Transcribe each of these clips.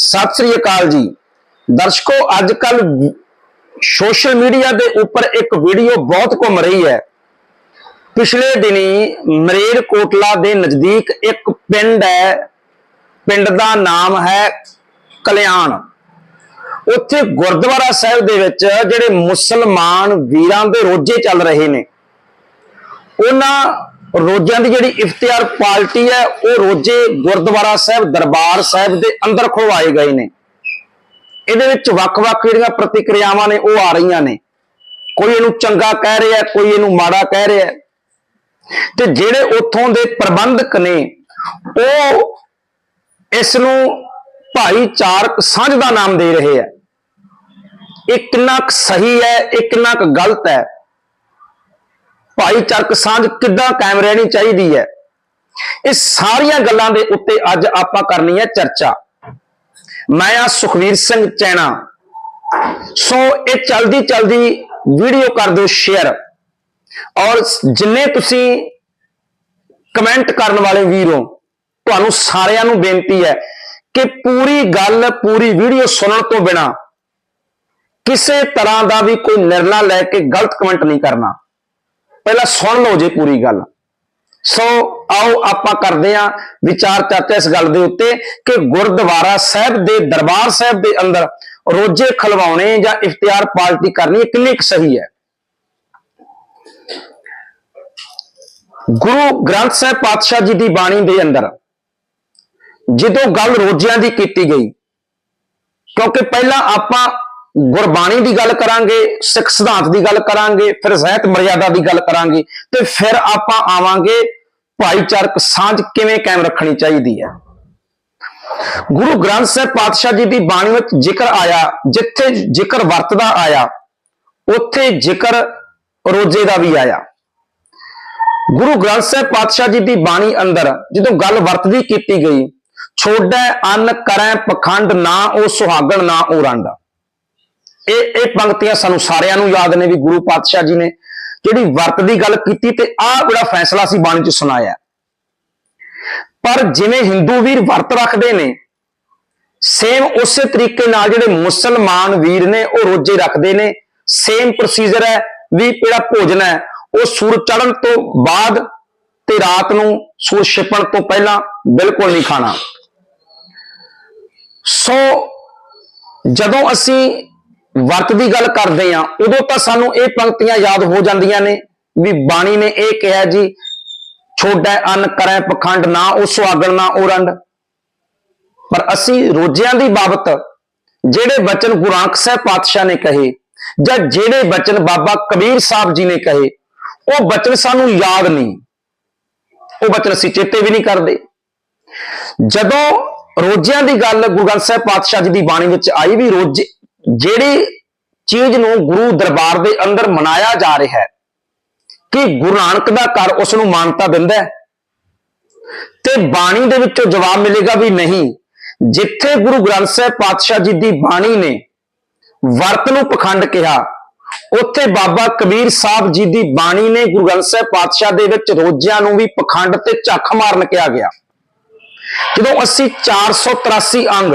ਸਤਿ ਸ੍ਰੀ ਅਕਾਲ ਜੀ। ਦਰਸ਼ਕੋ ਅੱਜ ਕੱਲ ਸੋਸ਼ਲ ਮੀਡੀਆ ਦੇ ਉੱਪਰ ਇੱਕ ਵੀਡੀਓ ਬਹੁਤ ਘੁੰਮ ਰਹੀ ਹੈ। ਪਿਛਲੇ ਦਿਨੀ ਮਰੇਰ ਕੋਟਲਾ ਦੇ ਨਜ਼ਦੀਕ ਇੱਕ ਪਿੰਡ ਹੈ। ਪਿੰਡ ਦਾ ਨਾਮ ਹੈ ਕਲਿਆਣ। ਉੱਥੇ ਗੁਰਦੁਆਰਾ ਸਾਹਿਬ ਦੇ ਵਿੱਚ ਜਿਹੜੇ ਮੁਸਲਮਾਨ ਵੀਰਾਂ ਦੇ ਰੋਜੇ ਚੱਲ ਰਹੇ ਨੇ। ਉਹਨਾਂ ਰੋਜ਼ਿਆਂ ਦੀ ਜਿਹੜੀ ਇਫਤਿਆਰ ਪਾਰਟੀ ਹੈ, ਉਹ ਰੋਜ਼ੇ ਗੁਰਦੁਆਰਾ ਸਾਹਿਬ, ਦਰਬਾਰ ਸਾਹਿਬ ਦੇ ਅੰਦਰ ਖੁਲਵਾਏ ਗਏ ਨੇ। ਇਹਦੇ ਵਿੱਚ ਵੱਖ-ਵੱਖ ਜਿਹੜੀਆਂ ਪ੍ਰਤੀਕਿਰਿਆਵਾਂ ਨੇ, ਉਹ ਆ ਰਹੀਆਂ ਨੇ। ਕੋਈ ਇਹਨੂੰ ਚੰਗਾ ਕਹਿ ਰਿਹਾ, ਕੋਈ ਇਹਨੂੰ ਮਾੜਾ ਕਹਿ ਰਿਹਾ। ਤੇ ਜਿਹੜੇ ਉੱਥੋਂ ਦੇ ਪ੍ਰਬੰਧਕ ਨੇ, ਉਹ ਇਸ ਨੂੰ ਭਾਈਚਾਰਕ ਸਾਂਝ ਦਾ ਨਾਮ ਦੇ ਰਹੇ ਆ। ਇਹ ਕਿੰਨਾ ਕੁ ਸਹੀ ਹੈ, ਇਹ ਕਿੰਨਾ ਕੁ ਗਲਤ ਹੈ ਭਾਈਚਾਰਕ ਸਾਂਝ ਕਿੱਦਾਂ ਕਾਇਮ ਰਹਿਣੀ ਚਾਹੀਦੀ ਹੈ? ਇਹ ਸਾਰੀਆਂ ਗੱਲਾਂ ਦੇ ਉੱਤੇ ਅੱਜ ਆਪਾਂ ਕਰਨੀ ਹੈ ਚਰਚਾ। ਮੈਂ ਆ ਸੁਖਵੀਰ ਸਿੰਘ ਚੈਣਾ। ਸੋ ਇਹ ਚਲਦੀ ਚਲਦੀ ਵੀਡੀਓ ਕਰ ਦਿਓ ਸ਼ੇਅਰ। ਔਰ ਜਿੰਨੇ ਤੁਸੀਂ ਕਮੈਂਟ ਕਰਨ ਵਾਲੇ ਵੀਰੋ ਤੁਹਾਨੂੰ ਸਾਰਿਆਂ ਨੂੰ ਬੇਨਤੀ ਹੈ ਕਿ ਪੂਰੀ ਗੱਲ, ਪੂਰੀ ਵੀਡੀਓ ਸੁਣਨ ਤੋਂ ਬਿਨਾ ਕਿਸੇ ਤਰ੍ਹਾਂ ਦਾ ਵੀ ਕੋਈ ਨਿਰਣਾ ਲੈ ਕੇ ਗਲਤ ਕਮੈਂਟ ਨਹੀਂ ਕਰਨਾ। ਪਹਿਲਾਂ ਸੁਣ ਲਓ ਜੇ ਪੂਰੀ ਗੱਲ। ਸੋ ਆਓ ਆਪਾਂ ਕਰਦੇ ਹਾਂ ਵਿਚਾਰ ਚਰਚਾ ਇਸ ਗੱਲ ਦੇ ਉੱਤੇ ਕਿ ਗੁਰਦੁਆਰਾ ਸਾਹਿਬ ਦੇ ਦਰਬਾਰ ਸਾਹਿਬ ਦੇ ਅੰਦਰ ਰੋਜੇ ਖਲਵਾਉਣੇ ਜਾਂ ਇਫਤਿਆਰ ਪਾਰਟੀ ਕਰਨੀ ਕਿੰਨੀ ਕੁ ਸਹੀ ਹੈ? ਗੁਰੂ ਗ੍ਰੰਥ ਸਾਹਿਬ ਪਾਤਸ਼ਾਹ ਜੀ ਦੀ ਬਾਣੀ ਦੇ ਅੰਦਰ ਜਦੋਂ ਗੱਲ ਰੋਜਿਆਂ ਦੀ ਕੀਤੀ ਗਈ, ਕਿਉਂਕਿ ਪਹਿਲਾਂ ਆਪਾਂ ਗੁਰਬਾਣੀ ਦੀ ਗੱਲ ਕਰਾਂਗੇ, ਸਿੱਖ ਸਿਧਾਂਤ ਦੀ ਗੱਲ ਕਰਾਂਗੇ, ਫਿਰ ਸਾਹਿਤ ਮਰਿਆਦਾ ਦੀ ਗੱਲ ਕਰਾਂਗੇ, ਤੇ ਫਿਰ ਆਪਾਂ ਆਵਾਂਗੇ ਭਾਈਚਾਰਕ ਸਾਂਝ ਕਿਵੇਂ ਕਾਇਮ ਰੱਖਣੀ ਚਾਹੀਦੀ ਹੈ। ਗੁਰੂ ਗ੍ਰੰਥ ਸਾਹਿਬ ਪਾਤਸ਼ਾਹ ਜੀ ਦੀ ਬਾਣੀ ਵਿੱਚ ਜ਼ਿਕਰ ਆਇਆ, ਜਿੱਥੇ ਜ਼ਿਕਰ ਵਰਤਦਾ ਆਇਆ, ਉੱਥੇ ਜ਼ਿਕਰ ਰੋਜ਼ੇ ਦਾ ਵੀ ਆਇਆ। ਗੁਰੂ ਗ੍ਰੰਥ ਸਾਹਿਬ ਪਾਤਸ਼ਾਹ ਜੀ ਦੀ ਬਾਣੀ ਅੰਦਰ ਜਦੋਂ ਗੱਲ ਵਰਤਦੀ ਕੀਤੀ ਗਈ, ਛੋੜੈ ਅੰਨ ਕਰੈ ਪਖੰਡ ਨਾ ਉਹ ਸੁਹਾਗਣ ਨਾ ਉਹ ਰੰਡ ਇਹ ਇਹ ਪੰਕਤੀਆਂ ਸਾਨੂੰ ਸਾਰਿਆਂ ਨੂੰ ਯਾਦ ਨੇ ਵੀ ਗੁਰੂ ਪਾਤਸ਼ਾਹ ਜੀ ਨੇ ਜਿਹੜੀ ਵਰਤ ਦੀ ਗੱਲ ਕੀਤੀ ਤੇ ਆਹ ਜਿਹੜਾ ਫੈਸਲਾ ਸੀ ਬਾਣੀ ਚ ਸੁਣਾਇਆ। ਪਰ ਜਿਵੇਂ ਹਿੰਦੂ ਵੀਰ ਵਰਤ ਰੱਖਦੇ ਨੇ ਸੇਮ ਉਸੇ ਤਰੀਕੇ ਨਾਲ ਜਿਹੜੇ ਮੁਸਲਮਾਨ ਵੀਰ ਨੇ ਉਹ ਰੋਜੇ ਰੱਖਦੇ ਨੇ ਸੇਮ ਪ੍ਰੋਸੀਜਰ ਹੈ ਵੀ ਜਿਹੜਾ ਭੋਜਨ ਹੈ, ਉਹ ਸੂਰਜ ਚੜ੍ਹਨ ਤੋਂ ਬਾਅਦ ਤੇ ਰਾਤ ਨੂੰ ਸੂਰਜ ਛਿਪਣ ਤੋਂ ਪਹਿਲਾਂ ਬਿਲਕੁਲ ਨਹੀਂ ਖਾਣਾ। ਸੋ ਜਦੋਂ ਅਸੀਂ ਵਰਤ ਦੀ ਗੱਲ ਕਰਦੇ ਆ ਉਦੋਂ ਤਾਂ ਸਾਨੂੰ ਇਹ ਪੰਕਤੀਆਂ ਯਾਦ ਹੋ ਜਾਂਦੀਆਂ ਨੇ ਵੀ ਬਾਣੀ ਨੇ ਇਹ ਕਿਹਾ ਜੀ ਛੋੜੈ ਅੰਨ, ਕਰੈ ਪਖੰਡ, ਨਾ ਉਹ ਸੁਆਗਣ ਨਾ ਉਹ ਰੰਡ। ਪਰ ਅਸੀਂ ਰੋਜ਼ਿਆਂ ਦੀ ਬਾਬਤ ਜਿਹੜੇ ਬਚਨ ਗੁਰਾਂਖ ਸਾਹਿਬ ਪਾਤਸ਼ਾਹ ਨੇ ਕਹੇ, ਜਾਂ ਜਿਹੜੇ ਬਚਨ ਬਾਬਾ ਕਬੀਰ ਸਾਹਿਬ ਜੀ ਨੇ ਕਹੇ, ਉਹ ਬਚਨ ਸਾਨੂੰ ਯਾਦ ਨਹੀਂ। ਉਹ ਬਚਨ ਅਸੀਂ ਚੇਤੇ ਵੀ ਨਹੀਂ ਕਰਦੇ। ਜਦੋਂ ਰੋਜ਼ਿਆਂ ਦੀ ਗੱਲ ਗੁਰੂ ਗ੍ਰੰਥ ਸਾਹਿਬ ਪਾਤਸ਼ਾਹ ਜੀ ਦੀ ਬਾਣੀ ਵਿੱਚ ਆਈ ਵੀ ਰੋਜ਼ ਜਿਹੜੀ ਚੀਜ਼ ਨੂੰ ਗੁਰੂ ਦਰਬਾਰ ਦੇ ਅੰਦਰ ਮਨਾਇਆ ਜਾ ਰਿਹਾ ਹੈ, ਕਿ ਗੁਰੂ ਨਾਨਕ ਦਾ ਘਰ ਉਸ ਨੂੰ ਮਾਨਤਾ ਦਿੰਦਾ ਹੈ, ਤੇ ਬਾਣੀ ਦੇ ਵਿੱਚੋਂ ਜਵਾਬ ਮਿਲੇਗਾ ਵੀ ਨਹੀਂ। ਜਿੱਥੇ ਗੁਰੂ ਗ੍ਰੰਥ ਸਾਹਿਬ ਪਾਤਸ਼ਾਹ ਜੀ ਦੀ ਬਾਣੀ ਨੇ ਵਰਤ ਨੂੰ ਪਖੰਡ ਕਿਹਾ, ਉੱਥੇ ਬਾਬਾ ਕਬੀਰ ਸਾਹਿਬ ਜੀ ਦੀ ਬਾਣੀ ਨੇ ਗੁਰੂ ਗ੍ਰੰਥ ਸਾਹਿਬ ਪਾਤਸ਼ਾਹ ਦੇ ਵਿੱਚ ਰੋਜ਼ਿਆਂ ਨੂੰ ਵੀ ਪਖੰਡ ਤੇ ਝੱਖ ਮਾਰਨ ਕਿਹਾ ਗਿਆ। ਜਦੋਂ ਅਸੀਂ 483 ਅੰਗ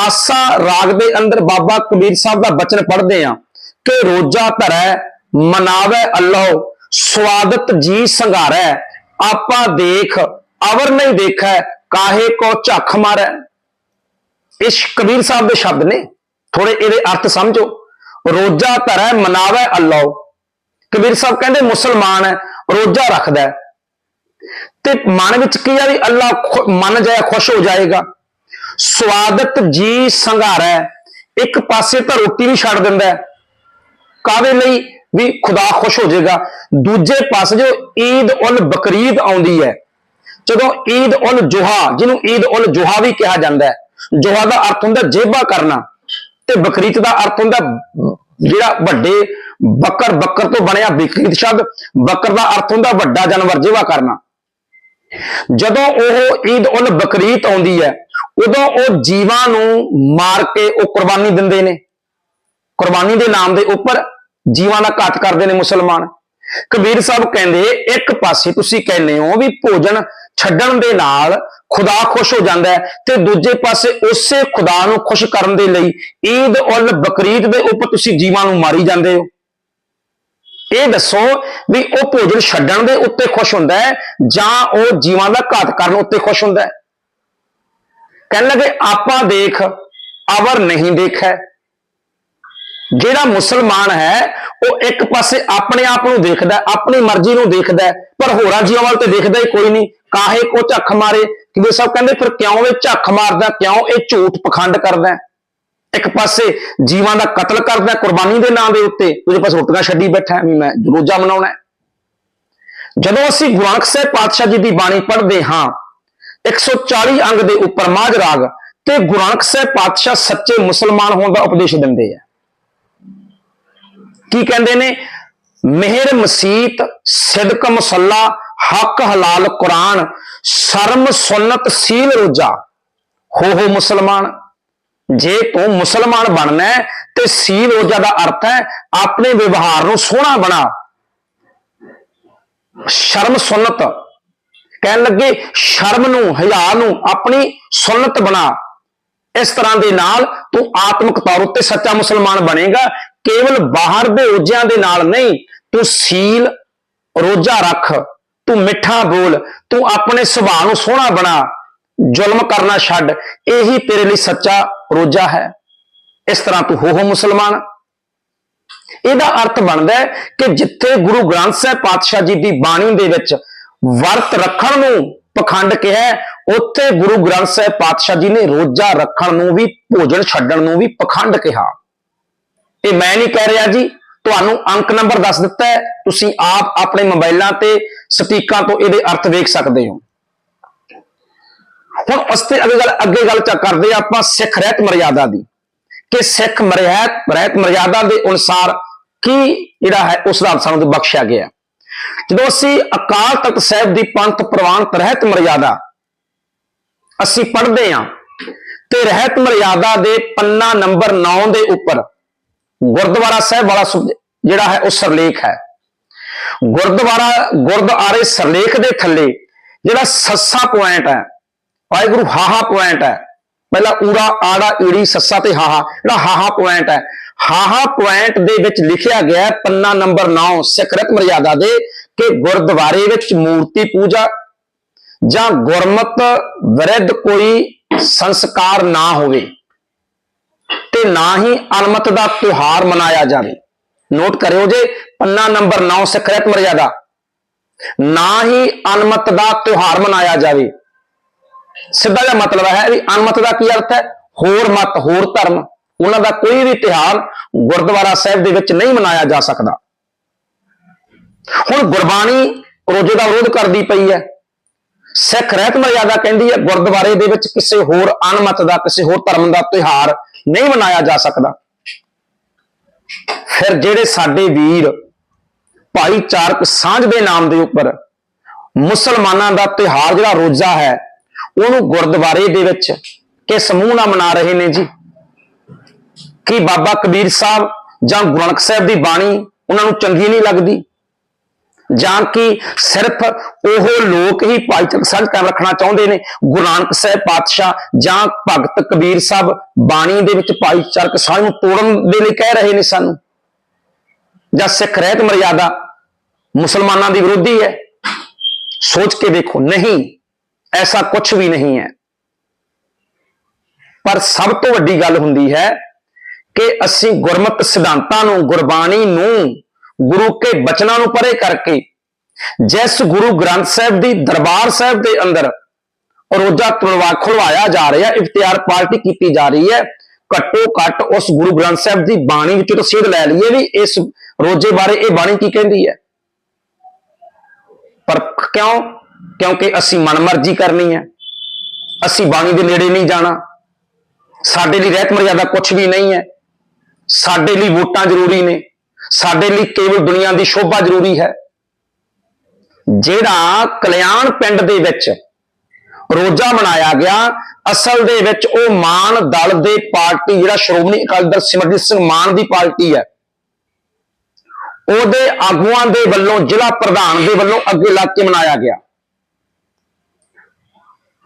ਆਸਾ ਰਾਗ ਦੇ ਅੰਦਰ ਬਾਬਾ ਕਬੀਰ ਸਾਹਿਬ ਦਾ ਬਚਨ ਪੜ੍ਹਦੇ ਆ ਕਿ ਰੋਜਾ ਧਰੈ, ਮਨਾਵੇ ਅੱਲਾਹ ਸਵਾਦਤ ਜੀ ਸੰਘਾਰੈ, ਆਪਾ ਦੇਖ, ਅਵਰ ਨਹੀਂ ਦੇਖੈ, ਕਾਹੇ ਕੋ ਝੱਖ ਮਾਰੈ। ਇਸ ਕਬੀਰ ਸਾਹਿਬ ਦੇ ਸ਼ਬਦ ਨੇ ਥੋੜੇ ਇਹਦੇ ਅਰਥ ਸਮਝੋ। ਰੋਜਾ ਧਰੈ, ਮਨਾਵੇ ਅੱਲਾਹ। ਕਬੀਰ ਸਾਹਿਬ ਕਹਿੰਦੇ ਮੁਸਲਮਾਨ ਹੈ ਰੋਜਾ ਰੱਖਦਾ ਤੇ ਮਨ ਵਿੱਚ ਕੀ ਆ ਵੀ ਅੱਲਾ ਖੁ- ਮੰਨ ਜਾਏ ਖੁਸ਼ ਹੋ ਜਾਏਗਾ। ਸਵਾਦਤ ਜੀ ਸੰਘਾਰਾ। ਇੱਕ ਪਾਸੇ ਤਾਂ ਰੋਟੀ ਵੀ ਛੱਡ ਦਿੰਦਾ ਹੈ। ਕਾਹਦੇ ਲਈ? ਵੀ ਖੁਦਾ ਖੁਸ਼ ਹੋ ਜਾਏਗਾ। ਦੂਜੇ ਪਾਸੇ ਜੋ ਈਦ ਉਲ ਬਕਰੀਦ ਆਉਂਦੀ ਹੈ, ਜਦੋਂ ਈਦ ਉਲ ਜੁਹਾ, ਜਿਹਨੂੰ ਈਦ ਉਲ ਜੁਹਾ ਵੀ ਕਿਹਾ ਜਾਂਦਾ ਹੈ, ਜੁਹਾ ਦਾ ਅਰਥ ਹੁੰਦਾ ਜੇਬਾ ਕਰਨਾ ਤੇ ਬਕਰੀਦ ਦਾ ਅਰਥ ਹੁੰਦਾ ਜਿਹੜਾ ਵੱਡੇ ਬੱਕਰ ਬੱਕਰ ਤੋਂ ਬਣਿਆ ਬਕਰੀਦ ਸ਼ਬਦ, ਬੱਕਰ ਦਾ ਅਰਥ ਹੁੰਦਾ ਵੱਡਾ ਜਾਨਵਰ ਜੇਵਾ ਕਰਨਾ। ਜਦੋਂ ਉਹ ਈਦ ਉਲ ਬਕਰੀਤ ਆਉਂਦੀ ਹੈ ਉਦੋਂ ਉਹ ਜੀਵਾਂ ਨੂੰ ਮਾਰ ਕੇ ਉਹ ਕੁਰਬਾਨੀ ਦਿੰਦੇ ਨੇ। ਕੁਰਬਾਨੀ ਦੇ ਨਾਮ ਦੇ ਉੱਪਰ ਜੀਵਾਂ ਦਾ ਘਾਤ ਕਰਦੇ ਨੇ ਮੁਸਲਮਾਨ। ਕਬੀਰ ਸਾਹਿਬ ਕਹਿੰਦੇ, ਇੱਕ ਪਾਸੇ ਤੁਸੀਂ ਕਹਿੰਦੇ ਹੋ ਵੀ ਭੋਜਨ ਛੱਡਣ ਦੇ ਨਾਲ ਖੁਦਾ ਖੁਸ਼ ਹੋ ਜਾਂਦਾ ਹੈ ਤੇ ਦੂਜੇ ਪਾਸੇ ਉਸੇ ਖੁਦਾ ਨੂੰ ਖੁਸ਼ ਕਰਨ ਦੇ ਲਈ ਈਦ ਉਲ ਬਕਰੀਦ ਦੇ ਉੱਪਰ ਤੁਸੀਂ ਜੀਵਾਂ ਨੂੰ ਮਾਰੀ ਜਾਂਦੇ ਹੋ। ਇਹ ਦੱਸੋ ਵੀ ਉਹ ਭੋਜਨ ਛੱਡਣ ਦੇ ਉੱਤੇ ਖੁਸ਼ ਹੁੰਦਾ ਹੈ ਜਾਂ ਉਹ ਜੀਵਾਂ ਦਾ ਘਾਤ ਕਰਨ ਉੱਤੇ ਖੁਸ਼ ਹੁੰਦਾ ਹੈ? ਕਹਿਣ ਲੱਗੇ ਆਪਾਂ ਦੇਖ, ਅਵਰ ਨਹੀਂ ਦੇਖੈ। ਜਿਹੜਾ ਮੁਸਲਮਾਨ ਹੈ, ਉਹ ਇੱਕ ਪਾਸੇ ਆਪਣੇ ਆਪ ਨੂੰ ਦੇਖਦਾ, ਆਪਣੀ ਮਰਜ਼ੀ ਨੂੰ ਦੇਖਦਾ, ਪਰ ਹੋਰਾਂ ਜੀਵਾਂ ਵੱਲ ਤੇ ਦੇਖਦਾ ਹੀ ਕੋਈ ਨਹੀਂ। ਕਾਹੇ ਕੋ ਝੱਖ ਮਾਰੇ? ਕਿ ਸਭ ਕਹਿੰਦੇ, ਫਿਰ ਕਿਉਂ ਇਹ ਝੱਖ ਮਾਰਦਾ? ਕਿਉਂ ਇਹ ਝੂਠ ਪਖੰਡ ਕਰਦਾ? ਇੱਕ ਪਾਸੇ ਜੀਵਾਂ ਦਾ ਕਤਲ ਕਰਦਾ ਕੁਰਬਾਨੀ ਦੇ ਨਾਂ ਦੇ ਉੱਤੇ। ਦੂਜੇ ਪਾਸੇ ਰੋਟੀਆਂ ਛੱਡੀ ਬੈਠਾ ਵੀ ਮੈਂ ਰੋਜ਼ਾ ਮਨਾਉਣਾ ਜਦੋਂ ਅਸੀਂ ਗੁਰੂ ਸਾਹਿਬ ਪਾਤਸ਼ਾਹ ਜੀ ਦੀ ਬਾਣੀ ਪੜ੍ਹਦੇ ਹਾਂ 140 ਅੰਗ ਦੇ ਉੱਪਰ ਮਾਝ ਰਾਗ ਤੇ ਗੁਰੂ ਨਾਨਕ ਸਾਹਿਬ ਪਾਤਸ਼ਾਹ ਸੱਚੇ ਮੁਸਲਮਾਨ ਹੋਣ ਦਾ ਉਪਦੇਸ਼ ਦਿੰਦੇ ਆ। ਕੀ ਕਹਿੰਦੇ ਨੇ? ਮਿਹਰ ਮਸੀਤ, ਸਿਦਕ ਮੁਸੱਲਾ, ਹੱਕ ਹਲਾਲ ਕੁਰਾਨ, ਸ਼ਰਮ ਸੁਨਤ ਸੀਲ ਰੋਜਾ। ਹੋ ਹੋ ਮੁਸਲਮਾਨ, ਜੇ ਤੂੰ ਮੁਸਲਮਾਨ ਬਣਨਾ ਤੇ ਸੀਲ ਰੋਜਾ ਦਾ ਅਰਥ ਹੈ ਆਪਣੇ ਵਿਵਹਾਰ ਨੂੰ ਸੋਹਣਾ ਬਣਾ। ਸ਼ਰਮ ਸੁਨਤ ਕਹਿਣ ਲੱਗੇ, ਸ਼ਰਮ ਨੂੰ ਹਿਆ ਨੂੰ ਆਪਣੀ ਸੁਨਨਤ ਬਣਾ। ਇਸ ਤਰ੍ਹਾਂ ਦੇ ਨਾਲ ਤੂੰ ਆਤਮਿਕ ਤੌਰ ਉੱਤੇ ਸੱਚਾ ਮੁਸਲਮਾਨ ਬਣੇਗਾ। ਕੇਵਲ ਬਾਹਰ ਦੇ ਓਜਿਆਂ ਦੇ ਨਾਲ ਨਹੀਂ, ਤੂੰ ਸੀਲ ਰੋਜਾ ਰੱਖ, ਤੂੰ ਮਿੱਠਾ ਬੋਲ, ਤੂੰ ਆਪਣੇ ਸੁਭਾਅ ਨੂੰ ਸੋਹਣਾ ਬਣਾ। ਜ਼ੁਲਮ ਕਰਨਾ ਛੱਡ, ਇਹੀ ਤੇਰੇ ਲਈ ਸੱਚਾ ਰੋਜਾ ਹੈ। ਇਸ ਤਰ੍ਹਾਂ ਤੂੰ ਹੋ ਹੋ ਮੁਸਲਮਾਨ। ਇਹਦਾ ਅਰਥ ਬਣਦਾ ਹੈ ਕਿ ਜਿੱਥੇ ਗੁਰੂ ਗ੍ਰੰਥ ਸਾਹਿਬ ਪਾਤਸ਼ਾਹ ਜੀ ਦੀ ਬਾਣੀ ਦੇ ਵਿੱਚ ਵਰਤ ਰੱਖਣ ਨੂੰ ਪਖੰਡ ਕਿਹਾ ਉੱਥੇ ਗੁਰੂ ਗ੍ਰੰਥ ਸਾਹਿਬ ਪਾਤਸ਼ਾਹ ਜੀ ਨੇ ਰੋਜ਼ਾ ਰੱਖਣ ਨੂੰ ਵੀ, ਭੋਜਨ ਛੱਡਣ ਨੂੰ ਵੀ ਪਖੰਡ ਕਿਹਾ। ਇਹ ਮੈਂ ਨਹੀਂ ਕਹਿ ਰਿਹਾ ਜੀ, ਤੁਹਾਨੂੰ ਅੰਕ ਨੰਬਰ ਦੱਸ ਦਿੱਤਾ ਹੈ। ਤੁਸੀਂ ਆਪ ਆਪਣੇ ਮੋਬਾਈਲਾਂ ਤੇ ਸਪੀਕਾਂ ਤੋਂ ਇਹਦੇ ਅਰਥ ਵੇਖ ਸਕਦੇ ਹੋ। ਹੁਣ ਉਸ ਤੇ ਅੱਗੇ ਗੱਲ ਅੱਗੇ ਗੱਲ ਚਾ ਕਰਦੇ ਹਾਂ ਆਪਾਂ ਸਿੱਖ ਰਹਿਤ ਮਰਿਆਦਾ ਦੀ। ਕਿ ਸਿੱਖ ਮਰਿਆਤ ਰਹਿਤ ਮਰਿਆਦਾ ਦੇ ਅਨੁਸਾਰ ਕੀ ਜਿਹੜਾ ਹੈ, ਉਸ ਦਾ ਸਾਨੂੰ ਬਖਸ਼ਿਆ ਗਿਆ। ਜਦੋਂ ਅਸੀਂ ਅਕਾਲ ਤਖਤ ਸਾਹਿਬ ਦੀ ਪੰਥ ਪ੍ਰਵਾਨ ਰਹਿਤ ਮਰਿਆਦਾ ਅਸੀਂ ਪੜ੍ਹਦੇ ਹਾਂ ਤੇ ਰਹਿਤ ਮਰਿਆਦਾ ਦੇ ਪੰਨਾ ਨੰਬਰ 9 ਦੇ ਉੱਪਰ ਗੁਰਦੁਆਰਾ ਸਾਹਿਬ ਵਾਲਾ ਜਿਹੜਾ ਹੈ ਉਹ ਸਰਲੇਖ ਹੈ। ਗੁਰਦੁਆਰਾ ਗੁਰਦੁਆਰੇ ਸਰਲੇਖ ਦੇ ਥੱਲੇ ਜਿਹੜਾ ਸੱਸਾ ਪੁਆਇੰਟ ਹੈ, ਵਾਹਿਗੁਰੂ ਹਾਹਾ ਪੁਆਇੰਟ ਹੈ। ਪਹਿਲਾ ਊੜਾ ਆੜਾ ਈੜੀ ਸੱਸਾ ਤੇ ਹਾਹਾ, ਜਿਹੜਾ ਹਾਹਾ ਪੁਆਇੰਟ ਹੈ ਹਾਹਾ ਪੁਆਇੰਟ ਦੇ ਵਿੱਚ ਲਿਖਿਆ ਗਿਆ ਹੈ, ਪੰਨਾ ਨੰਬਰ 9 ਸਿਖਰਤ ਮਰਿਆਦਾ ਦੇ, ਕਿ ਗੁਰਦੁਆਰੇ ਵਿੱਚ ਮੂਰਤੀ ਪੂਜਾ ਜਾਂ ਗੁਰਮਤ ਵਿਰੁੱਧ ਕੋਈ ਸੰਸਕਾਰ ਨਾ ਹੋਵੇ ਤੇ ਨਾ ਹੀ ਅਨਮਤ ਦਾ ਤਿਉਹਾਰ ਮਨਾਇਆ ਜਾਵੇ। ਨੋਟ ਕਰਿਓ ਜੇ, ਪੰਨਾ ਨੰਬਰ 9 ਸਿਖਰਤ ਮਰਿਆਦਾ। ਨਾ ਹੀ ਅਨਮਤ ਦਾ ਤਿਉਹਾਰ ਮਨਾਇਆ ਜਾਵੇ। ਸਿੱਧਾ ਜਿਹਾ ਮਤਲਬ ਹੈ ਵੀ ਅਨਮਤ ਦਾ ਕੀ ਅਰਥ ਹੈ? ਹੋਰ ਮਤ, ਹੋਰ ਧਰਮ। ਉਹਨਾਂ ਦਾ ਕੋਈ ਵੀ ਤਿਉਹਾਰ ਗੁਰਦੁਆਰਾ ਸਾਹਿਬ ਦੇ ਵਿੱਚ ਨਹੀਂ ਮਨਾਇਆ ਜਾ ਸਕਦਾ। ਹੁਣ ਗੁਰਬਾਣੀ ਰੋਜੇ ਦਾ ਵਿਰੋਧ ਕਰਦੀ ਪਈ ਹੈ। ਸਿੱਖ ਰਹਿਤ ਮਰਿਆਦਾ ਕਹਿੰਦੀ ਹੈ, ਗੁਰਦੁਆਰੇ ਦੇ ਵਿੱਚ ਕਿਸੇ ਹੋਰ ਅਣਮਤ ਦਾ, ਕਿਸੇ ਹੋਰ ਧਰਮ ਦਾ ਤਿਉਹਾਰ ਨਹੀਂ ਮਨਾਇਆ ਜਾ ਸਕਦਾ। ਫਿਰ ਜਿਹੜੇ ਸਾਡੇ ਵੀਰ ਭਾਈਚਾਰਕ ਸਾਂਝ ਦੇ ਨਾਮ ਦੇ ਉੱਪਰ ਮੁਸਲਮਾਨਾਂ ਦਾ ਤਿਉਹਾਰ ਜਿਹੜਾ ਰੋਜ਼ਾ ਹੈ, ਉਹਨੂੰ ਗੁਰਦੁਆਰੇ ਦੇ ਵਿੱਚ ਕਿਸ ਸਮੂਹ ਨਾਲ ਮਨਾ ਰਹੇ ਨੇ ਜੀ? ਕਿ ਬਾਬਾ ਕਬੀਰ ਸਾਹਿਬ ਜਾਂ ਗੁਰੂ ਨਾਨਕ ਸਾਹਿਬ ਦੀ ਬਾਣੀ ਉਹਨਾਂ ਨੂੰ ਚੰਗੀ ਨਹੀਂ ਲੱਗਦੀ? ਜਾਂ ਕਿ ਸਿਰਫ ਉਹ ਲੋਕ ਹੀ ਭਾਈਚਾਰਕ ਸਾਂਝ ਕਾਇਮ ਰੱਖਣਾ ਚਾਹੁੰਦੇ ਨੇ ਗੁਰੂ ਨਾਨਕ ਸਾਹਿਬ ਪਾਤਸ਼ਾਹ ਜਾਂ ਭਗਤ ਕਬੀਰ ਸਾਹਿਬ ਬਾਣੀ ਦੇ ਵਿੱਚ ਭਾਈਚਾਰਕ ਸਾਂਝ ਨੂੰ ਤੋੜਨ ਦੇ ਲਈ ਕਹਿ ਰਹੇ ਨੇ ਸਾਨੂੰ? ਜਾਂ ਸਿੱਖ ਰਹਿਤ ਮਰਿਆਦਾ ਮੁਸਲਮਾਨਾਂ ਦੀ ਵਿਰੋਧੀ ਹੈ? ਸੋਚ ਕੇ ਦੇਖੋ, ਨਹੀਂ, ਐਸਾ ਕੁਝ ਵੀ ਨਹੀਂ ਹੈ। ਪਰ ਸਭ ਤੋਂ ਵੱਡੀ ਗੱਲ ਹੁੰਦੀ ਹੈ ਕਿ ਅਸੀਂ ਗੁਰਮਤ ਸਿਧਾਂਤਾਂ ਨੂੰ, ਗੁਰਬਾਣੀ ਨੂੰ, ਗੁਰੂ ਕੇ ਬਚਨਾਂ ਨੂੰ ਪਰੇ ਕਰਕੇ ਜਿਸ ਗੁਰੂ ਗ੍ਰੰਥ ਸਾਹਿਬ ਦੀ ਦਰਬਾਰ ਸਾਹਿਬ ਦੇ ਅੰਦਰ ਰੋਜ਼ਾ ਤੁਲਵਾ ਖੁਲਵਾਇਆ ਜਾ ਰਿਹਾ ਇਖਤਿਆਰ ਪਾਰਟੀ ਕੀਤੀ ਜਾ ਰਹੀ ਹੈ, ਘੱਟੋ ਘੱਟ ਉਸ ਗੁਰੂ ਗ੍ਰੰਥ ਸਾਹਿਬ ਦੀ ਬਾਣੀ ਵਿੱਚੋਂ ਤਾਂ ਸੇਧ ਲੈ ਲਈਏ ਵੀ ਇਸ ਰੋਜ਼ੇ ਬਾਰੇ ਇਹ ਬਾਣੀ ਕੀ ਕਹਿੰਦੀ ਹੈ। ਪਰ ਕਿਉਂ? ਕਿਉਂਕਿ ਅਸੀਂ ਮਨਮਰਜ਼ੀ ਕਰਨੀ ਹੈ, ਅਸੀਂ ਬਾਣੀ ਦੇ ਨੇੜੇ ਨਹੀਂ ਜਾਣਾ, ਸਾਡੇ ਲਈ ਰਹਿਤ ਮਰਿਆਦਾ ਕੁਝ ਵੀ ਨਹੀਂ ਹੈ। ਸਾਡੇ ਲਈ ਵੋਟਾਂ ਜ਼ਰੂਰੀ ਨੇ। ਸਾਡੇ ਲਈ ਕੇਵਲ ਦੁਨੀਆ ਦੀ ਸ਼ੋਭਾ ਜ਼ਰੂਰੀ ਹੈ। ਜਿਹੜਾ ਕਲਿਆਣ ਪਿੰਡ ਦੇ ਵਿੱਚ ਰੋਜ਼ਾ ਮਨਾਇਆ ਗਿਆ, ਅਸਲ ਦੇ ਵਿੱਚ ਉਹ ਮਾਨ ਦਲ ਦੇ ਪਾਰਟੀ, ਜਿਹੜਾ ਸ਼੍ਰੋਮਣੀ ਅਕਾਲੀ ਦਲ ਸਿਮਰਜੀਤ ਸਿੰਘ ਮਾਨ ਦੀ ਪਾਰਟੀ ਹੈ। ਉਹਦੇ ਆਗੂਆਂ ਦੇ ਵੱਲੋਂ, ਜ਼ਿਲ੍ਹਾ ਪ੍ਰਧਾਨ ਦੇ ਵੱਲੋਂ ਅੱਗੇ ਲੱਗ ਕੇ ਮਨਾਇਆ ਗਿਆ।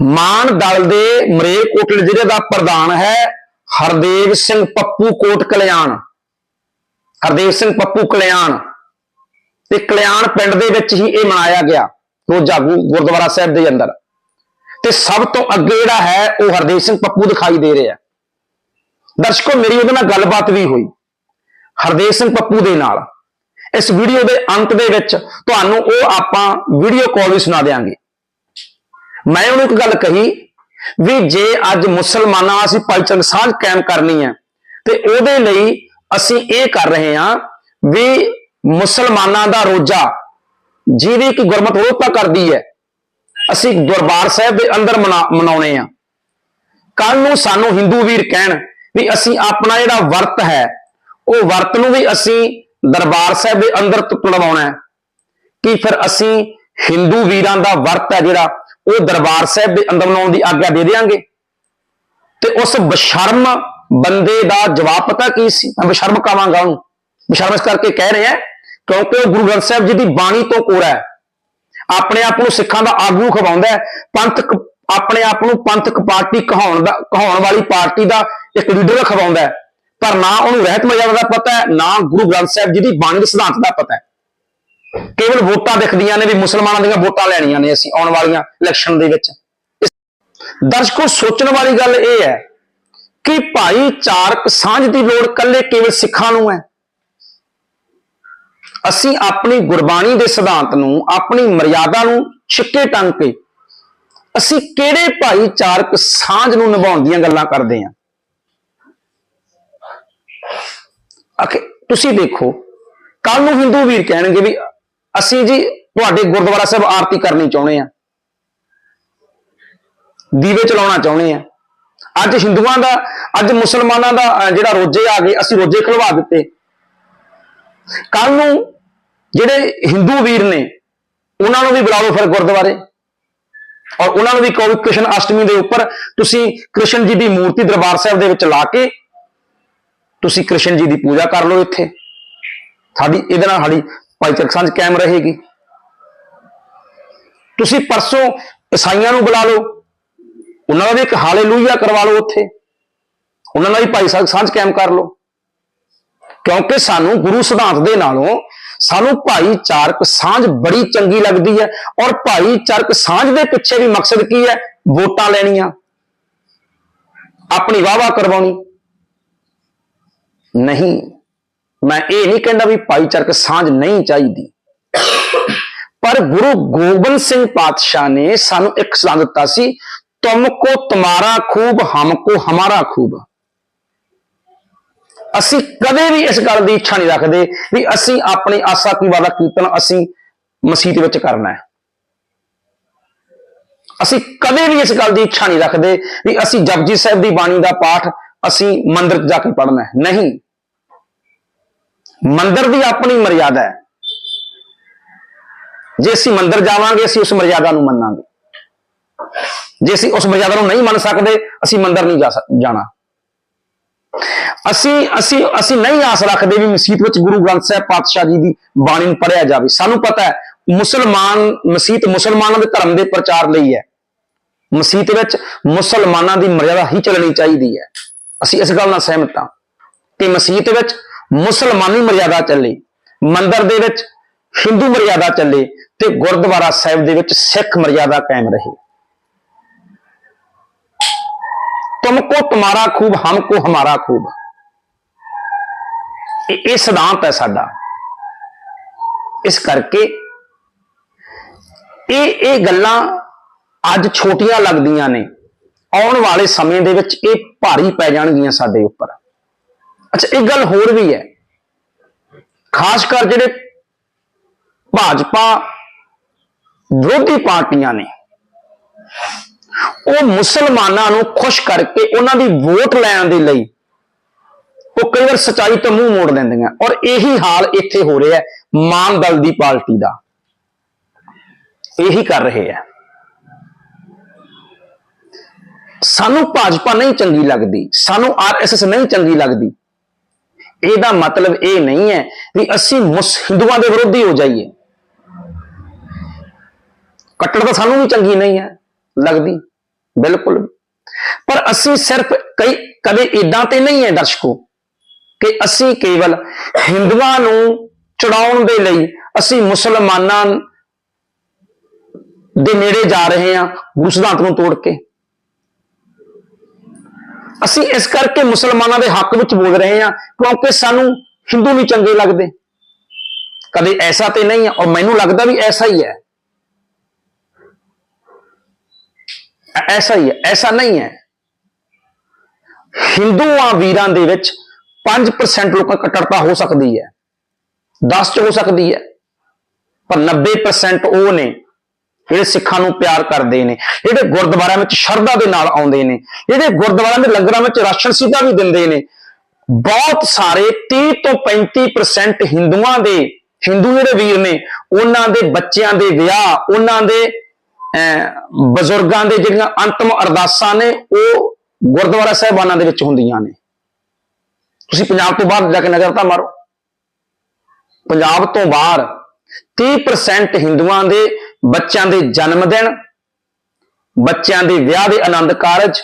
ਮਾਨ ਦਲ ਦੇ ਮਰੇਕੋਟਲੇ ਜ਼ਿਲ੍ਹੇ ਦਾ ਪ੍ਰਧਾਨ ਹੈ ਹਰਦੇਵ ਸਿੰਘ ਪੱਪੂ ਕੋਟ ਕਲਿਆਣ। ਹਰਦੇਵ ਸਿੰਘ ਪੱਪੂ ਕਲਿਆਣ। ਤੇ ਕਲਿਆਣ ਪਿੰਡ ਦੇ ਵਿੱਚ ਹੀ ਇਹ ਮਨਾਇਆ ਗਿਆ, ਰੋਜ਼ਾ ਗੁ- ਗੁਰਦੁਆਰਾ ਸਾਹਿਬ ਦੇ ਅੰਦਰ। ਤੇ ਸਭ ਤੋਂ ਅੱਗੇ ਜਿਹੜਾ ਹੈ, ਉਹ ਹਰਦੇਵ ਸਿੰਘ ਪੱਪੂ ਦਿਖਾਈ ਦੇ ਰਿਹਾ। ਦਰਸ਼ਕੋ, ਮੇਰੀ ਉਹਦੇ ਨਾਲ ਗੱਲਬਾਤ ਵੀ ਹੋਈ, ਹਰਦੇਵ ਸਿੰਘ ਪੱਪੂ ਦੇ ਨਾਲ। ਇਸ ਵੀਡੀਓ ਦੇ ਅੰਤ ਦੇ ਵਿੱਚ ਤੁਹਾਨੂੰ ਉਹ ਆਪਾਂ ਵੀਡੀਓ ਕਾਲ ਵੀ ਸੁਣਾ ਦੇਵਾਂਗੇ ਮੈਂ ਉਹਨੂੰ ਇੱਕ ਗੱਲ ਕਹੀ ਵੀ ਜੇ ਅੱਜ ਮੁਸਲਮਾਨਾਂ ਅਸੀਂ ਭਾਈਚਾਰਕ ਸਾਂਝ ਕਾਇਮ ਕਰਨੀ ਹੈ, ਤੇ ਉਹਦੇ ਲਈ ਅਸੀਂ ਇਹ ਕਰ ਰਹੇ ਹਾਂ ਵੀ ਮੁਸਲਮਾਨਾਂ ਦਾ ਰੋਜ਼ਾ ਜਿਹਦੀ ਕਿ ਗੁਰਮਤ ਵਿਰੋਧਤਾ ਕਰਦੀ ਹੈ, ਅਸੀਂ ਦਰਬਾਰ ਸਾਹਿਬ ਦੇ ਅੰਦਰ ਮਨਾ- ਮਨਾਉਣੇ ਆ ਕੱਲ ਨੂੰ ਸਾਨੂੰ ਹਿੰਦੂ ਵੀਰ ਕਹਿਣ ਵੀ ਅਸੀਂ ਆਪਣਾ ਜਿਹੜਾ ਵਰਤ ਹੈ, ਉਹ ਵਰਤ ਨੂੰ ਵੀ ਅਸੀਂ ਦਰਬਾਰ ਸਾਹਿਬ ਦੇ ਅੰਦਰ ਤੁੜਵਾਉਣਾ ਕਿ ਫਿਰ ਅਸੀਂ ਹਿੰਦੂ ਵੀਰਾਂ ਦਾ ਵਰਤ ਹੈ ਜਿਹੜਾ ਉਹ ਦਰਬਾਰ ਸਾਹਿਬ ਦੇ ਅੰਦਰ ਮਨਾਉਣ ਦੀ ਆਗਿਆ ਦੇ ਦੇਵਾਂਗੇ ਤੇ ਉਸ ਬਸ਼ਰਮ ਬੰਦੇ ਦਾ ਜਵਾਬ ਪਤਾ ਕੀ ਸੀ? ਮੈਂ ਬਸ਼ਰਮ ਕਹਾਂਗਾ ਉਹਨੂੰ। ਬਸ਼ਰਮ ਇਸ ਕਰਕੇ ਕਹਿ ਰਿਹਾ ਕਿਉਂਕਿ ਉਹ ਗੁਰੂ ਗ੍ਰੰਥ ਸਾਹਿਬ ਜੀ ਦੀ ਬਾਣੀ ਤੋਂ ਕੋਰਾ ਹੈ। ਆਪਣੇ ਆਪ ਨੂੰ ਸਿੱਖਾਂ ਦਾ ਆਗੂ ਖਵਾਉਂਦਾ ਹੈ। ਪੰਥਕ ਆਪਣੇ ਆਪ ਨੂੰ ਪੰਥਕ ਪਾਰਟੀ ਕਹਾਉਣ ਦਾ, ਕਹਾਉਣ ਵਾਲੀ ਪਾਰਟੀ ਦਾ ਇੱਕ ਲੀਡਰ ਖਵਾਉਂਦਾ ਹੈ। ਪਰ ਨਾ ਉਹਨੂੰ ਰਹਿਤ ਮਰਜ਼ਾਦਾ ਦਾ ਪਤਾ ਹੈ, ਨਾ ਗੁਰੂ ਗ੍ਰੰਥ ਸਾਹਿਬ ਜੀ ਦੀ ਬਾਣੀ ਦੇ ਸਿਧਾਂਤ ਦਾ ਪਤਾ ਹੈ। ਕੇਵਲ ਵੋਟਾਂ ਦਿਖਦੀਆਂ ਨੇ ਵੀ ਮੁਸਲਮਾਨਾਂ ਦੀਆਂ ਵੋਟਾਂ ਲੈਣੀਆਂ ਨੇ ਅਸੀਂ ਆਉਣ ਵਾਲੀਆਂ ਇਲੈਕਸ਼ਨ ਦੇ ਵਿੱਚ। ਦਰਸ਼ਕੋ, ਸੋਚਣ ਵਾਲੀ ਗੱਲ ਇਹ ਹੈ ਕਿ ਭਾਈਚਾਰਕ ਸਾਂਝ ਦੀ ਲੋੜ ਕੱਲੇ ਕੇਵਲ ਸਿੱਖਾਂ ਨੂੰ ਹੈ। ਅਸੀਂ ਆਪਣੀ ਗੁਰਬਾਣੀ ਦੇ ਸਿਧਾਂਤ ਨੂੰ, ਆਪਣੀ ਮਰਿਆਦਾ ਨੂੰ ਛਿੱਕੇ ਟੰਗ ਕੇ ਅਸੀਂ ਕਿਹੜੇ ਭਾਈਚਾਰਕ ਸਾਂਝ ਨੂੰ ਨਿਭਾਉਣ ਦੀਆਂ ਗੱਲਾਂ ਕਰਦੇ ਹਾਂ? ਅਖੇ, ਤੁਸੀਂ ਦੇਖੋ ਕੱਲ ਨੂੰ ਹਿੰਦੂ ਵੀਰ ਕਹਿਣਗੇ ਵੀ ਅਸੀਂ ਜੀ ਤੁਹਾਡੇ ਗੁਰਦੁਆਰਾ ਸਾਹਿਬ ਆਰਤੀ ਕਰਨੀ ਚਾਹੁੰਦੇ ਆ ਦੀਵੇ ਚਲਾਉਣਾ ਚਾਹੁੰਦੇ ਆ ਅੱਜ ਹਿੰਦੂਆਂ ਦਾ, ਅੱਜ ਮੁਸਲਮਾਨਾਂ ਦਾ ਜਿਹੜਾ ਰੋਜੇ ਆ ਗਏ, ਅਸੀਂ ਰੋਜੇ ਖਲਵਾ ਦਿੱਤੇ। ਕੱਲ ਨੂੰ ਜਿਹੜੇ ਹਿੰਦੂ ਵੀਰ ਨੇ, ਉਹਨਾਂ ਨੂੰ ਵੀ ਬੁਲਾ ਲਓ ਫਿਰ ਗੁਰਦੁਆਰੇ। ਔਰ ਉਹਨਾਂ ਨੂੰ ਵੀ ਕਹੋ ਕ੍ਰਿਸ਼ਨ ਅਸ਼ਟਮੀ ਦੇ ਉੱਪਰ ਤੁਸੀਂ ਕ੍ਰਿਸ਼ਨ ਜੀ ਦੀ ਮੂਰਤੀ ਦਰਬਾਰ ਸਾਹਿਬ ਦੇ ਵਿੱਚ ਲਾ ਕੇ ਤੁਸੀਂ ਕ੍ਰਿਸ਼ਨ ਜੀ ਦੀ ਪੂਜਾ ਕਰ ਲਓ ਇੱਥੇ। ਸਾਡੀ ਇਹਦੇ ਨਾਲ ਸਾਡੀ ਭਾਈਚਾਰਕ ਸਾਂਝ ਕਾਇਮ ਰਹੇਗੀ। ਤੁਸੀਂ ਪਰਸੋਂ ਈਸਾਈਆਂ ਨੂੰ ਬੁਲਾ ਲਓ। ਉਹਨਾਂ ਦਾ ਵੀ ਇੱਕ ਹਾਲੇਲੂਇਆ ਕਰਵਾ ਲਓ ਉੱਥੇ। ਉਹਨਾਂ ਨਾਲ ਵੀ ਭਾਈਚਾਰਕ ਸਾਂਝ ਕਾਇਮ ਕਰ ਲਓ। ਕਿਉਂਕਿ ਸਾਨੂੰ ਗੁਰੂ ਸਿਧਾਂਤ ਦੇ ਨਾਲੋਂ ਸਾਨੂੰ ਭਾਈਚਾਰਕ ਸਾਂਝ ਬੜੀ ਚੰਗੀ ਲੱਗਦੀ ਹੈ ਔਰ ਭਾਈਚਾਰਕ ਸਾਂਝ ਦੇ ਪਿੱਛੇ ਵੀ ਮਕਸਦ ਕੀ ਹੈ? ਵੋਟਾਂ ਲੈਣੀਆਂ। ਆਪਣੀ ਵਾਵਾ ਕਰਵਾਉਣੀ। ਨਹੀਂ। ਮੈਂ ਇਹ ਨਹੀਂ ਕਹਿੰਦਾ ਵੀ ਭਾਈਚਾਰਕ ਸਾਂਝ ਨਹੀਂ ਚਾਹੀਦੀ। ਪਰ ਗੁਰੂ ਗੋਬਿੰਦ ਸਿੰਘ ਪਾਤਸ਼ਾਹ ਨੇ ਸਾਨੂੰ ਇੱਕ ਸਲਾਹ ਦਿੱਤਾ ਸੀ, ਤੁਮਕੋ ਤੁਮਾਰਾ ਖੂਬ, ਹਮਕੋ ਹਮਾਰਾ ਖੂਬ। ਅਸੀਂ ਕਦੇ ਵੀ ਇਸ ਗੱਲ ਦੀ ਇੱਛਾ ਨਹੀਂ ਰੱਖਦੇ ਵੀ ਅਸੀਂ ਆਪਣੀ ਆਸਾ ਕੀ ਵਾਦਾ ਕੀਰਤਨ ਅਸੀਂ ਮਸੀਤ ਵਿੱਚ ਕਰਨਾ ਹੈ। ਅਸੀਂ ਕਦੇ ਵੀ ਇਸ ਗੱਲ ਦੀ ਇੱਛਾ ਨਹੀਂ ਰੱਖਦੇ ਵੀ ਅਸੀਂ ਜਪਜੀ ਸਾਹਿਬ ਦੀ ਬਾਣੀ ਦਾ ਪਾਠ ਅਸੀਂ ਮੰਦਿਰ ਜਾ ਕੇ ਪੜ੍ਹਨਾ ਹੈ। ਨਹੀਂ। ਮੰਦਰ ਦੀ ਆਪਣੀ ਮਰਿਆਦਾ ਹੈ। ਜੇ ਅਸੀਂ ਮੰਦਰ ਜਾਵਾਂਗੇ, ਅਸੀਂ ਉਸ ਮਰਿਆਦਾ ਨੂੰ ਮੰਨਾਂਗੇ। ਜੇ ਅਸੀਂ ਉਸ ਮਰਿਆਦਾ ਨੂੰ ਨਹੀਂ ਮੰਨ ਸਕਦੇ, ਅਸੀਂ ਮੰਦਰ ਨਹੀਂ ਜਾ ਸਕ- ਜਾਣਾ। ਅਸੀਂ ਅਸੀਂ ਅਸੀਂ ਨਹੀਂ ਆਸ ਰੱਖਦੇ ਵੀ ਮਸਜਿਦ ਵਿੱਚ ਗੁਰੂ ਗ੍ਰੰਥ ਸਾਹਿਬ ਪਾਤਸ਼ਾਹ ਜੀ ਦੀ ਬਾਣੀ ਨੂੰ ਪੜਿਆ ਜਾਵੇ। ਸਾਨੂੰ ਪਤਾ ਹੈ, ਮੁਸਲਮਾਨ ਮਸਜਿਦ ਮੁਸਲਮਾਨਾਂ ਦੇ ਧਰਮ ਦੇ ਪ੍ਰਚਾਰ ਲਈ ਹੈ। ਮਸਜਿਦ ਵਿੱਚ ਮੁਸਲਮਾਨਾਂ ਦੀ ਮਰਿਆਦਾ ਹੀ ਚੱਲਣੀ ਚਾਹੀਦੀ ਹੈ। ਅਸੀਂ ਇਸ ਗੱਲ ਨਾਲ ਸਹਿਮਤ ਹਾਂ ਕਿ ਮਸਜਿਦ ਵਿੱਚ ਮੁਸਲਮਾਨੀ ਮਰਿਆਦਾ ਚੱਲੇ, ਮੰਦਰ ਦੇ ਵਿੱਚ ਹਿੰਦੂ ਮਰਿਆਦਾ ਚੱਲੇ ਤੇ ਗੁਰਦੁਆਰਾ ਸਾਹਿਬ ਦੇ ਵਿੱਚ ਸਿੱਖ ਮਰਿਆਦਾ ਕਾਇਮ ਰਹੇ। ਤੁਮਕੋ ਤੁਮਾਰਾ ਖੂਬ ਹਮਕੋ ਹਮਾਰਾ ਖੂਬ। ਇਹ ਸਿਧਾਂਤ ਹੈ ਸਾਡਾ। ਇਸ ਕਰਕੇ ਇਹ ਇਹ ਗੱਲਾਂ ਅੱਜ ਛੋਟੀਆਂ ਲੱਗਦੀਆਂ ਨੇ। ਆਉਣ ਵਾਲੇ ਸਮੇਂ ਦੇ ਵਿੱਚ ਇਹ ਭਾਰੀ ਪੈ ਜਾਣਗੀਆਂ ਸਾਡੇ ਉੱਪਰ। ਅੱਛਾ, ਇੱਕ ਗੱਲ ਹੋਰ ਵੀ ਹੈ। ਖਾਸ ਕਰ ਜਿਹੜੇ ਭਾਜਪਾ ਵਿਰੋਧੀ ਪਾਰਟੀਆਂ ਨੇ, ਉਹ ਮੁਸਲਮਾਨਾਂ ਨੂੰ ਖੁਸ਼ ਕਰਕੇ ਉਹਨਾਂ ਦੀ ਵੋਟ ਲੈਣ ਦੇ ਲਈ ਉਹ ਕਈ ਵਾਰ ਸਚਾਈ ਤੋਂ ਮੂੰਹ ਮੋੜ ਲੈਂਦੀਆਂ। ਔਰ ਇਹੀ ਹਾਲ ਇੱਥੇ ਹੋ ਰਿਹਾ ਹੈ, ਮਾਨ ਦਲ ਦੀ ਪਾਰਟੀ ਦਾ। ਇਹੀ ਕਰ ਰਹੇ ਆ ਸਾਨੂੰ ਭਾਜਪਾ ਨਹੀਂ ਚੰਗੀ ਲੱਗਦੀ, ਸਾਨੂੰ ਆਰਐਸਐਸ ਨਹੀਂ ਚੰਗੀ ਲੱਗਦੀ। ਇਹਦਾ ਮਤਲਬ ਇਹ ਨਹੀਂ ਹੈ ਵੀ ਅਸੀਂ ਮੁਸ ਹਿੰਦੂਆਂ ਦੇ ਵਿਰੋਧੀ ਹੋ ਜਾਈਏ। ਕੱਟੜ ਤਾਂ ਸਾਨੂੰ ਵੀ ਚੰਗੀ ਨਹੀਂ ਹੈ, ਲੱਗਦੀ, ਬਿਲਕੁਲ। ਪਰ ਅਸੀਂ ਸਿਰਫ ਕਈ ਕਦੇ ਇਦਾਂ ਤੇ ਨਹੀਂ ਹੈ ਦਰਸ਼ਕੋ ਕਿ ਅਸੀਂ ਕੇਵਲ ਹਿੰਦੂਆਂ ਨੂੰ ਚੜਾਉਣ ਦੇ ਲਈ ਅਸੀਂ ਮੁਸਲਮਾਨਾਂ ਦੇ ਨੇੜੇ ਜਾ ਰਹੇ ਹਾਂ ਗੁਰੂ ਸਿਧਾਂਤ ਨੂੰ ਤੋੜ ਕੇ। ਅਸੀਂ ਇਸ ਕਰਕੇ ਮੁਸਲਮਾਨਾਂ ਦੇ ਹੱਕ ਵਿੱਚ ਬੋਲ ਰਹੇ ਹਾਂ, ਕਿਉਂਕਿ ਸਾਨੂੰ ਹਿੰਦੂ ਨਹੀਂ ਚੰਗੇ ਲੱਗਦੇ। ਕਦੇ ਐਸਾ ਤੇ ਨਹੀਂ ਹੈ, ਔਰ ਮੈਨੂੰ ਲੱਗਦਾ ਵੀ ਐਸਾ ਹੀ ਹੈ। ਐਸਾ ਹੀ ਹੈ, ਐਸਾ ਨਹੀਂ ਹੈ। ਹਿੰਦੂਆਂ ਵੀਰਾਂ ਦੇ ਵਿੱਚ 5% ਲੋਕਾਂ ਕੱਟੜਤਾ ਹੋ ਸਕਦੀ ਹੈ। 10 ਚ ਹੋ ਸਕਦੀ ਹੈ, ਪਰ 90% ਉਹ ਨੇ ਜਿਹੜੇ ਸਿੱਖਾਂ ਨੂੰ ਪਿਆਰ ਕਰਦੇ ਨੇ ਜਿਹੜੇ ਗੁਰਦੁਆਰਿਆਂ ਵਿੱਚ ਸ਼ਰਧਾ ਦੇ ਨਾਲ ਆਉਂਦੇ ਨੇ ਜਿਹੜੇ ਗੁਰਦੁਆਰਿਆਂ ਦੇ ਲੰਗਰਾਂ ਵਿੱਚ ਰਾਸ਼ਨ ਸਿੱਧਾ ਵੀ ਦਿੰਦੇ ਨੇ ਬਹੁਤ ਸਾਰੇ 30 ਤੋਂ 35% ਹਿੰਦੂਆਂ ਦੇ ਹਿੰਦੂ ਜਿਹੜੇ ਵੀਰ ਨੇ ਉਹਨਾਂ ਦੇ ਬੱਚਿਆਂ ਦੇ ਵਿਆਹ ਉਹਨਾਂ ਦੇ ਅਹ, ਬਜ਼ੁਰਗਾਂ ਦੇ ਜਿਹੜੀਆਂ ਅੰਤਮ ਅਰਦਾਸਾਂ ਨੇ ਉਹ ਗੁਰਦੁਆਰਾ ਸਾਹਿਬਾਨਾਂ ਦੇ ਵਿੱਚ ਹੁੰਦੀਆਂ ਨੇ। ਤੁਸੀਂ ਪੰਜਾਬ ਤੋਂ ਬਾਹਰ ਜਾ ਕੇ ਨਜ਼ਰ ਤਾਂ ਮਾਰੋ। ਪੰਜਾਬ ਤੋਂ ਬਾਹਰ 30% ਹਿੰਦੂਆਂ ਦੇ ਬੱਚਿਆਂ ਦੇ ਜਨਮ ਦਿਨ, ਬੱਚਿਆਂ ਦੇ ਵਿਆਹ ਦੇ ਆਨੰਦ ਕਾਰਜ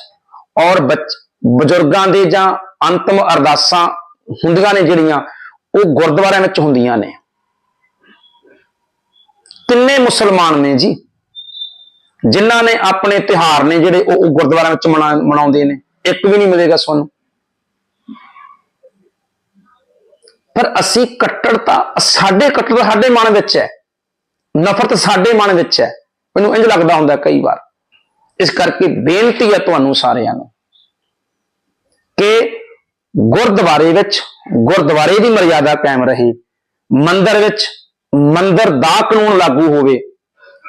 ਔਰ ਬੱਚ- ਬਜ਼ੁਰਗਾਂ ਦੇ ਜਾਂ ਅੰਤਮ ਅਰਦਾਸਾਂ ਹੁੰਦੀਆਂ ਨੇ ਜਿਹੜੀਆਂ, ਉਹ ਗੁਰਦੁਆਰਿਆਂ ਵਿੱਚ ਹੁੰਦੀਆਂ ਨੇ। ਕਿੰਨੇ ਮੁਸਲਮਾਨ ਨੇ ਜੀ? ਜਿਨ੍ਹਾਂ ਨੇ ਆਪਣੇ ਤਿਹਾਰ ਨੇ ਜਿਹੜੇ ਉਹ ਗੁਰਦੁਆਰਿਆਂ ਵਿੱਚ ਮਨਾ- ਮਨਾਉਂਦੇ ਨੇ। ਇੱਕ ਵੀ ਨਹੀਂ ਮਿਲੇਗਾ ਸਾਨੂੰ। ਪਰ ਅਸੀਂ ਕੱਟੜਤਾ, ਸਾਡੇ ਕੱਟੜਤਾ ਸਾਡੇ ਮਨ ਵਿੱਚ ਹੈ। ਨਫ਼ਰਤ ਸਾਡੇ ਮਨ ਵਿੱਚ ਹੈ। ਮੈਨੂੰ ਇੰਜ ਲੱਗਦਾ ਹੁੰਦਾ ਕਈ ਵਾਰ। ਇਸ ਕਰਕੇ ਬੇਨਤੀ ਹੈ ਤੁਹਾਨੂੰ ਸਾਰਿਆਂ ਨੂੰ ਕਿ ਗੁਰਦੁਆਰੇ ਵਿੱਚ, ਗੁਰਦੁਆਰੇ ਦੀ ਮਰਿਆਦਾ ਕਾਇਮ ਰਹੇ। ਮੰਦਰ ਵਿੱਚ, ਮੰਦਰ ਦਾ ਕਾਨੂੰਨ ਲਾਗੂ ਹੋਵੇ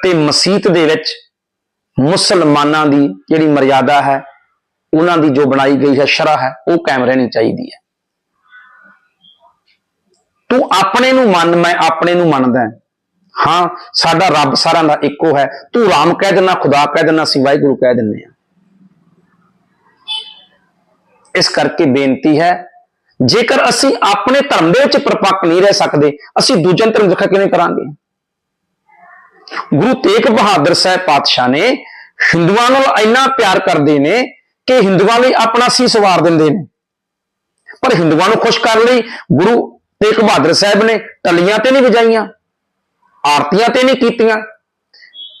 ਤੇ ਮਸਜਿਦ ਦੇ ਵਿੱਚ ਮੁਸਲਮਾਨਾਂ ਦੀ ਜਿਹੜੀ ਮਰਿਆਦਾ ਹੈ, ਉਹਨਾਂ ਦੀ ਜੋ ਬਣਾਈ ਗਈ ਹੈ ਸ਼ਰਾ ਹੈ, ਉਹ ਕਾਇਮ ਰਹਿਣੀ ਚਾਹੀਦੀ ਹੈ। ਤੂੰ ਆਪਣੇ ਨੂੰ ਮੰਨ, ਮੈਂ ਆਪਣੇ ਨੂੰ ਮੰਨਦਾ ਹਾਂ। ਸਾਡਾ ਰੱਬ ਸਾਰਿਆਂ ਦਾ ਇੱਕੋ ਹੈ। ਤੂੰ ਰਾਮ ਕਹਿ ਦਿੰਨਾ, ਖੁਦਾ ਕਹਿ ਦਿੰਨਾ, ਅਸੀਂ ਵਾਹਿਗੁਰੂ ਕਹਿ ਦਿੰਨੇ ਆ। ਇਸ ਕਰਕੇ ਬੇਨਤੀ ਹੈ, ਜੇਕਰ ਅਸੀਂ ਆਪਣੇ ਧਰਮ ਦੇ ਵਿੱਚ ਪਰਪੱਕ ਨਹੀਂ ਰਹਿ ਸਕਦੇ, ਅਸੀਂ ਦੂਜੇ ਧਰਮ ਰੱਖਿਆ ਕਿਵੇਂ ਕਰਾਂਗੇ? ਗੁਰੂ ਤੇਗ ਬਹਾਦਰ ਸਾਹਿਬ ਪਾਤਸ਼ਾਹ ਨੇ ਹਿੰਦੂਆਂ ਨਾਲ ਇੰਨਾ ਪਿਆਰ ਕਰਦੇ ਨੇ ਕਿ ਹਿੰਦੂਆਂ ਲਈ ਆਪਣਾ ਸੀਸ ਵਾਰ ਦਿੰਦੇ ਨੇ। ਪਰ ਹਿੰਦੂਆਂ ਨੂੰ ਖੁਸ਼ ਕਰਨ ਲਈ ਗੁਰੂ ਤੇਗ ਬਹਾਦਰ ਸਾਹਿਬ ਨੇ ਟੱਲੀਆਂ ਤੇ ਨਹੀਂ ਵਜਾਈਆਂ। ਆਰਤੀਆਂ ਤੇ ਨਹੀਂ ਕੀਤੀਆਂ।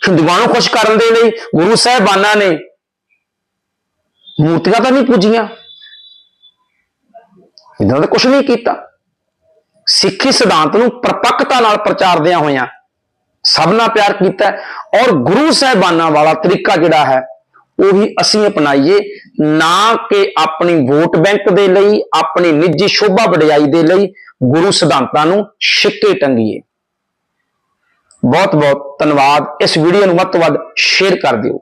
ਹਿੰਦੂਆਂ ਨੂੰ ਖੁਸ਼ ਕਰਨ ਦੇ ਲਈ ਗੁਰੂ ਸਾਹਿਬਾਨਾਂ ਨੇ ਮੂਰਤੀਆਂ ਤਾਂ ਨਹੀਂ ਪੂਜੀਆਂ। ਇਦਾਂ ਦਾ ਕੁਝ ਨਹੀਂ ਕੀਤਾ। ਸਿੱਖੀ ਸਿਧਾਂਤ ਨੂੰ ਪਰਪੱਕਤਾ ਨਾਲ ਪ੍ਰਚਾਰਦਿਆਂ ਹੋਇਆਂ ਸਭ ਨਾਲ ਪਿਆਰ ਕੀਤਾ ਔਰ ਗੁਰੂ ਸਾਹਿਬਾਨਾਂ ਵਾਲਾ ਤਰੀਕਾ ਜਿਹੜਾ ਹੈ, ਉਹ ਵੀ ਅਸੀਂ ਅਪਣਾਈਏ ਨਾ ਕਿ ਆਪਣੀ ਵੋਟ ਬੈਂਕ ਦੇ ਲਈ, ਆਪਣੀ ਨਿੱਜੀ ਸ਼ੋਭਾ ਵਡਿਆਈ ਦੇ ਲਈ ਗੁਰੂ ਸਿਧਾਂਤਾਂ ਨੂੰ ਛਿੱਕੇ ਟੰਗੀਏ। ਬਹੁਤ ਬਹੁਤ ਧੰਨਵਾਦ। ਇਸ ਵੀਡੀਓ ਨੂੰ ਵੱਧ ਤੋਂ ਵੱਧ ਸ਼ੇਅਰ ਕਰ ਦਿਓ।